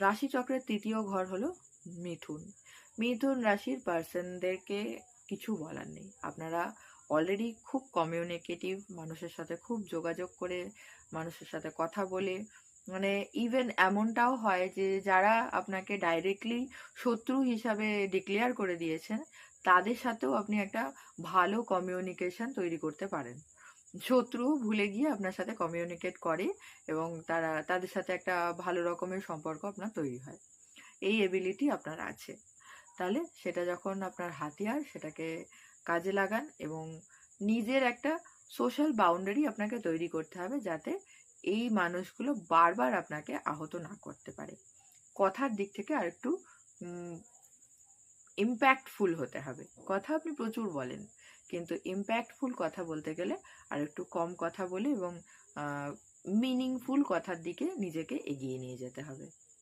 রাশিচক্রের তৃতীয় ঘর হলো মিথুন। মিথুন রাশির পার্সনদেরকে কিছু বলার নেই। আপনারা অলরেডি খুব কমিউনিকেটিভ মানুষের সাথে খুব যোগাযোগ করে, মানুষের সাথে কথা বলে মানে ইভেন এমনটাও হয় যে যারা আপনাকে ডাইরেক্টলি শত্রু হিসাবে ডিক্লেয়ার করে দিয়েছেন, তাদের সাথেও আপনি একটা ভালো কমিউনিকেশন তৈরি করতে পারেন। শত্রু ভুলে গিয়ে আপনার সাথে কমিউনিকেট করে এবং তারা, তাদের সাথে একটা ভালো রকমের সম্পর্ক আপনার তৈরি হয়। এই এবিলিটি আপনার আছে। তাহলে সেটা যখন আপনার হাতিয়ার, সেটাকে কাজে লাগান এবং নিজের একটা সোশ্যাল বাউন্ডারি আপনাকে তৈরি করতে হবে যাতে এই মানুষগুলো বারবার আপনাকে আহত না করতে পারে। কথার দিক থেকে আরেকটু ইম্প্যাক্টফুল হতে হবে। কথা আপনি প্রচুর বলেন। কিন্তু ইম্প্যাক্টফুল কথা বলতে গেলে আর একটু কম কথা বলে এবং মিনিংফুল কথার দিকে নিজেকে এগিয়ে নিয়ে যেতে হবে।